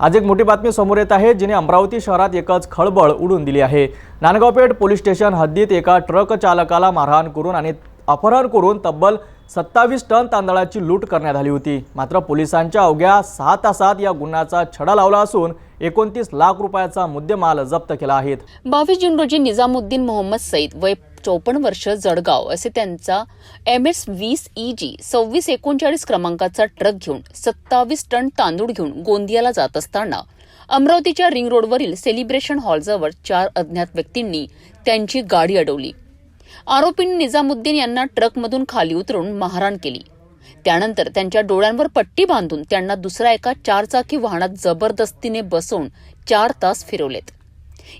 आज एक मोठी बातमी समोर येत आहे जिने अमरावती शहरात एकच खळबळ उडून दिली आहे. नांदगावपेठ पोलीस स्टेशन हद्दीत एका ट्रक चालकाला मारहाण करून आणि अपहरण करून तब्बल सत्तावीस टन तांदळाची लूट करण्यात आली होती. मात्र पोलिसांच्या अवघ्या सहा तासात या गुन्ह्याचा छडा लावला असून एकोणतीस लाख रुपयाचा मुद्देमाल जप्त केला आहे. बावीस जून रोजी निजामुद्दीन मोहम्मद सईद वय चौपन्न वर्ष जळगाव असे त्यांचा एम एस वीस ई जी सव्वीस एकोणचाळीस क्रमांकाचा ट्रक घेऊन सत्तावीस टन तांदूळ घेऊन गोंदियाला जात असताना अमरावतीच्या रिंग रोडवरील सेलिब्रेशन हॉलजवळ चार अज्ञात व्यक्तींनी त्यांची गाडी अडवली. आरोपींनी निजामुद्दीन यांना ट्रकमधून खाली उतरून मारहाण केली. त्यानंतर त्यांच्या डोळ्यांवर पट्टी बांधून त्यांना दुसऱ्या एका चारचाकी वाहनात जबरदस्तीने बसवून चार तास फिरवलेत.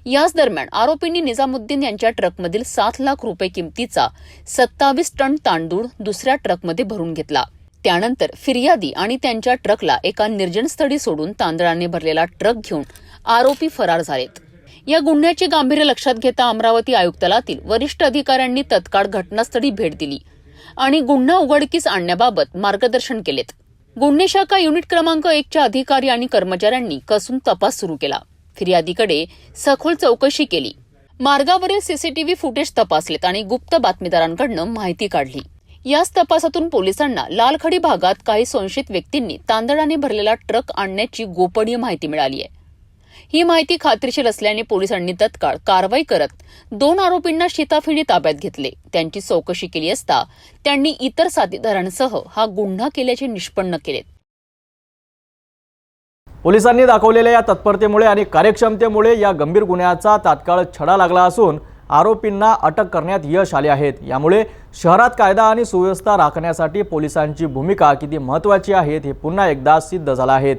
याच दरम्यान आरोपींनी निजामुद्दीन यांच्या ट्रकमधील सात लाख रुपये किमतीचा सत्तावीस टन तांदूळ दुसऱ्या ट्रकमध्ये भरून घेतला. त्यानंतर फिर्यादी आणि त्यांच्या ट्रकला एका निर्जन स्थळी सोडून तांदळाने भरलेला ट्रक घेऊन आरोपी फरार झालेत. या गुन्ह्याचे गांभीर्य लक्षात घेता अमरावती आयुक्तालयातील वरिष्ठ अधिकाऱ्यांनी तत्काळ घटनास्थळी भेट दिली आणि गुन्हा उघडकीस आणण्याबाबत मार्गदर्शन केलेत. गुन्हे शाखा युनिट क्रमांक एकच्या अधिकारी आणि कर्मचाऱ्यांनी कसून तपास सुरू केला. फिर्यादीकडे सखोल चौकशी केली. मार्गावरील सीसीटीव्ही फुटेज तपासलेत आणि गुप्त बातमीदारांकडनं माहिती काढली. याच तपासातून पोलिसांना लालखडी भागात काही संशयित व्यक्तींनी तांदळाने भरलेला ट्रक आणण्याची गोपनीय माहिती मिळाली आहे. ही माहिती खात्रीशीर असल्याने पोलिसांनी तत्काळ कारवाई करत दोन आरोपींना शिताफिणी ताब्यात घेतले. त्यांची चौकशी केली असता त्यांनी इतर साथीदारांसह हा गुन्हा केल्याचे निष्पन्न केलेत. पोलिसांनी दाखवलेल्या या तत्परतेमुळे आणि कार्यक्षमतेमुळे या गंभीर गुन्ह्याचा तात्काळ छडा लागला असून आरोपींना अटक करण्यात यश आले आहेत. यामुळे शहरात कायदा आणि सुव्यवस्था राखण्यासाठी पोलिसांची भूमिका किती महत्त्वाची आहे हे पुन्हा एकदा सिद्ध झालं आहे.